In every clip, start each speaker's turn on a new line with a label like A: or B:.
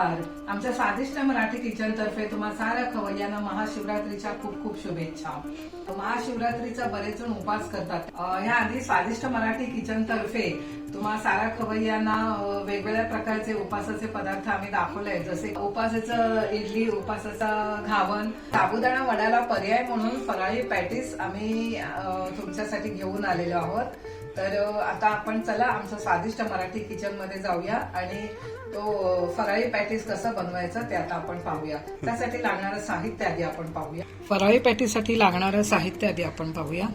A: आमच्या स्वादिष्ट मराठी किचन तर्फे तुम्हा साऱ्या खवय्यांना महाशिवरात्रीच्या खूप खूप शुभेच्छा. महाशिवरात्रीचा बरेच जण उपास करतात. ह्या आधी स्वादिष्ट मराठी किचन तर्फे तुम्हा साऱ्या खवय्यांना वेगवेगळ्या प्रकारचे उपासाचे पदार्थ आम्ही दाखवले जसे उपासाचं इडली उपासाचा घावन साबुदाणा वडाला पर्याय म्हणून फराळी पॅटीस आम्ही तुमच्यासाठी घेऊन आलेलो आहोत. तर आता आपण चला आमचं स्वादिष्ट मराठी किचनमध्ये जाऊया आणि तो फराळी पॅटीस कसं बनवायचं ते आता आपण पाहूया. त्यासाठी लागणारं साहित्य आधी आपण पाहूया. फराळी पॅटीसाठी लागणारं साहित्य आधी आपण पाहूया.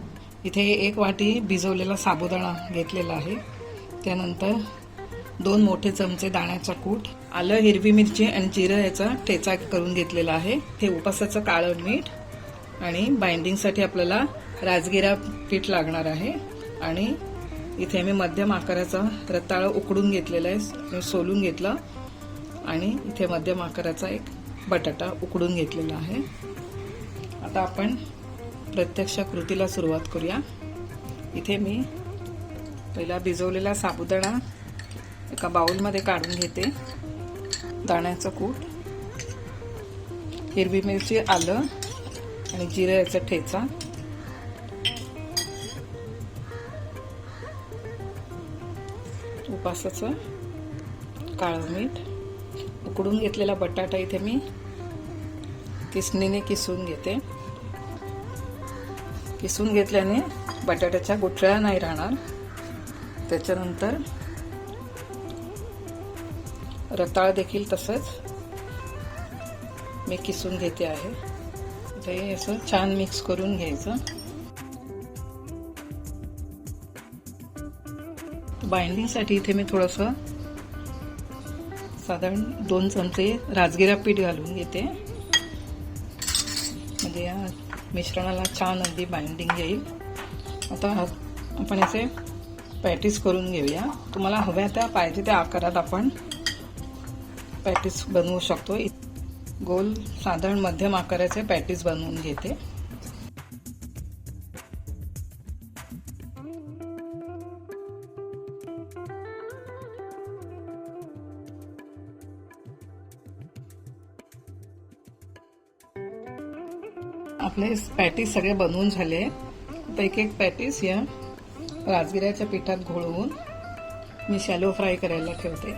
A: इथे एक वाटी भिजवलेला साबुदाणा घेतलेला आहे. त्यानंतर दोन मोठे चमचे दाण्याचा कूट आलं हिरवी मिरची आणि जिरं याचा ठेचा करून घेतलेला आहे. हे उपासाचं काळं मीठ आणि बाइंडिंगसाठी आपल्याला राजगिरा पीठ लागणार आहे. आणि इथे मी मध्यम आकाराचा रताळं उकडून घेतलेला आहे. सोलून घेतला. आणि इथे मध्यम आकाराचा एक बटाटा उकडून घेतलेला आहे. आता आपण प्रत्यक्ष कृतीला सुरुवात करूया. इथे मी पहिला भिजवलेला साबुदाणा एका बाऊलमध्ये काढून घेते. दाण्याचं कूट हिरवी मिरची आलं आणि जिरं याचा ठेचा. उपासाचं काळं मीठ. उकडून घेतलेला बटाटा इथे मी किसणीने किसून घेते. किसून घेतल्याने बटाट्याच्या गुठळ्या नाही राहणार. त्याच्यानंतर रताळ देखील तसंच मी किसून घेते आहे. ते असं छान मिक्स करून घ्यायचं. बाइंडिंगसाठी इथे मी थोडंसं साधारण दोन चमचे राजगिरा पीठ घालून घेते. म्हणजे या मिश्रणाला छान अगदी बाइंडिंग येईल. आता आपण याचे पॅटीस करून घेऊया. तुम्हाला हव्या त्या पाहिजे त्या आकारात आपण पॅटीस बनवू शकतो. गोल साधारण मध्यम आकाराचे पॅटीस बनवून घेते. आपले पॅटीस सगळे बनवून झाले. आता एक एक पॅटीस या राजगिऱ्याच्या पिठात घोळवून मी शॅलो फ्राय करायला ठेवते.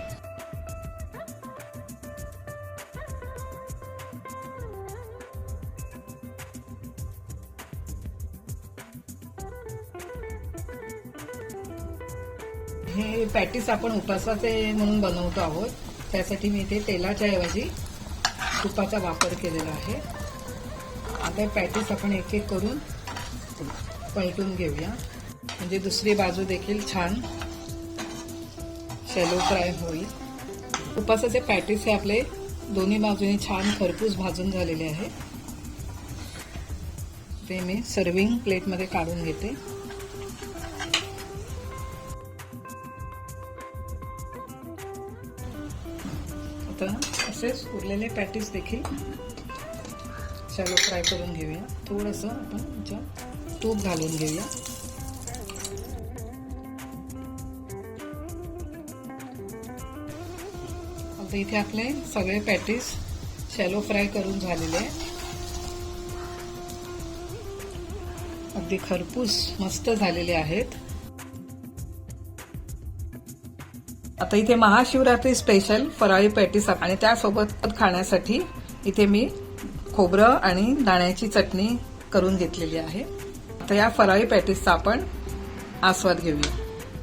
A: हे पॅटीस आपण उपासाचे म्हणून बनवतो आहोत. त्यासाठी मी इथे तेलाच्या ऐवजी तुपाचा वापर केलेला आहे. आता पॅटीस आपण एक एक करून पलटून घेऊया. म्हणजे दुसरी बाजू देखील छान शेलो फ्राय होईल. उपासाचे पॅटीस हे आपले दोन्ही बाजूने छान खरपूस भाजून झालेले आहे. ते मी सर्विंग प्लेटमध्ये काढून घेते. आता असेच उरलेले पॅटीस देखील शॅलो फ्राय करून घेऊया. थोडंसं आपण याच्यात तूप घालून घेऊया. आता इथे आपले सगळे पॅटीस शॅलो फ्राय करून झालेले आहे अगदी खरपूस मस्त झालेले आहेत. आता इथे महाशिवरात्री स्पेशल फराळी पॅटीस आणि त्यासोबत खाण्यासाठी इथे मी खोबरं आणि दाण्याची चटणी करून घेतलेली आहे. आता या फराळी पॅटीसचा आपण आस्वाद घेऊया.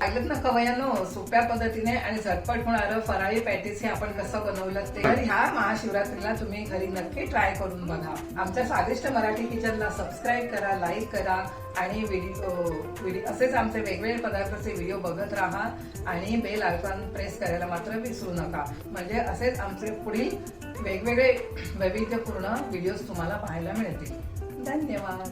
A: ऐकत ना कवयानो सोप्या पद्धतीने आणि झटपट होणारं फराळी पॅटीस हे आपण कसं बनवलं ते तर ह्या महाशिवरात्रीला तुम्ही घरी नक्की ट्राय करून बघा. आमच्या स्वादिष्ट मराठी किचनला सबस्क्राईब करा लाईक करा आणि व्हिडिओ असेच आमचे वेगवेगळे पदार्थाचे व्हिडिओ बघत राहा आणि बेल आयकॉन प्रेस करायला मात्र विसरू नका. म्हणजे असेच आमचे पुढील वेगवेगळे वैविध्यपूर्ण व्हिडिओज तुम्हाला पाहायला मिळतील. धन्यवाद.